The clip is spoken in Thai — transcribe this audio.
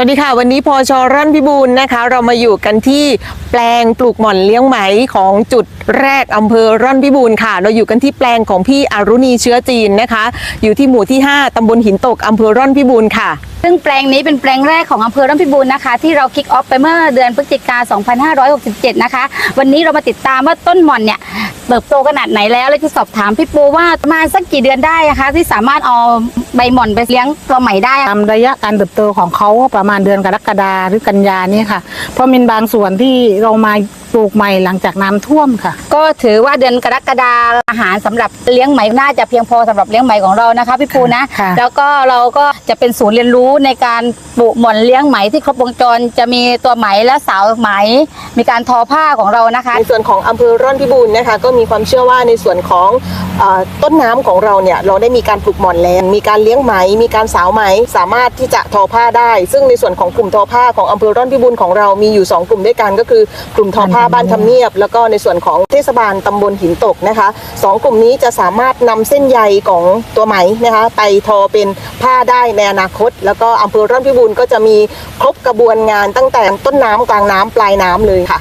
วัสดีค่ะ วันนี้พอชอร่อนพิบูลนะคะ เรามาอยู่กันที่แปลงปลูกหม่อนเลี้ยงไหมของจุดแรกอำเภอร่อนพิบูลค่ะ เราอยู่กันที่แปลงของพี่อรุณีเชื้อจีนนะคะ อยู่ที่หมู่ที่ 5ตำบลหินตกอำเภอร่อนพิบูลค่ะ ซึ่งแปลงนี้เป็นแปลงแรกของอำเภอร่อนพิบูรณ์นะคะ ที่เราคิกออฟไปเมื่อเดือนพฤศจิกา2567 นะคะ วันนี้เรามาติดตามว่าต้นหม่อนเนี่ยเติบโตขนาดไหนแล้วเลยจะสอบถามพี่ปูว่าประมาณสักกี่เดือนได้นะคะ ที่สามารถเอา ใบหม่อนไปเลี้ยงตัวใหม่ได้ตามระยะการเติบโตของเขาประมาณเดือนกรกฎาหรือกันยานี่ค่ะ เพราะมีบางส่วนที่เรามาปลูกใหม่หลังจากน้ำท่วมค่ะ ก็ถือว่าเดือนกรกฎาอาหารสำหรับเลี้ยงไหมน่าจะเพียงพอสำหรับเลี้ยงไหมของเรานะคะพี่ปูนะ ค่ะ แล้วก็เราก็จะเป็นศูนย์เรียนรู้ในการปลูกหม่อนเลี้ยงไหมที่ครบวงจรจะมีตัวไหมและสาวไหม มีการทอผ้าของเรานะคะ ในส่วนของอำเภอร่อนพิบูลนะคะก็มีความเชื่อว่าในส่วนของเออต้นน้ำของเราเนี่ยเราได้มีการปลูกหม่อนแล้วมีการเลี้ยงไหม มีการสาวไหม สามารถที่จะทอผ้าได้ ซึ่งในส่วนของกลุ่มทอผ้าของอำเภอร่อนพิบูลของเรามีอยู่ 2 กลุ่มด้วยกันก็คือกลุ่มทอผ้าบ้านทำเนียบ แล้วก็ในส่วนของเทศบาลตำบลหินตกนะคะสองกลุ่มนี้จะสามารถนำเส้นใยของตัวไหมนะคะไปทอเป็นผ้าได้ในอนาคต แล้วก็อำเภอร่อนพิบูลก็จะมีครบกระบวนงานตั้งแต่ต้นน้ำกลางน้ำปลายน้ำเลยค่ะ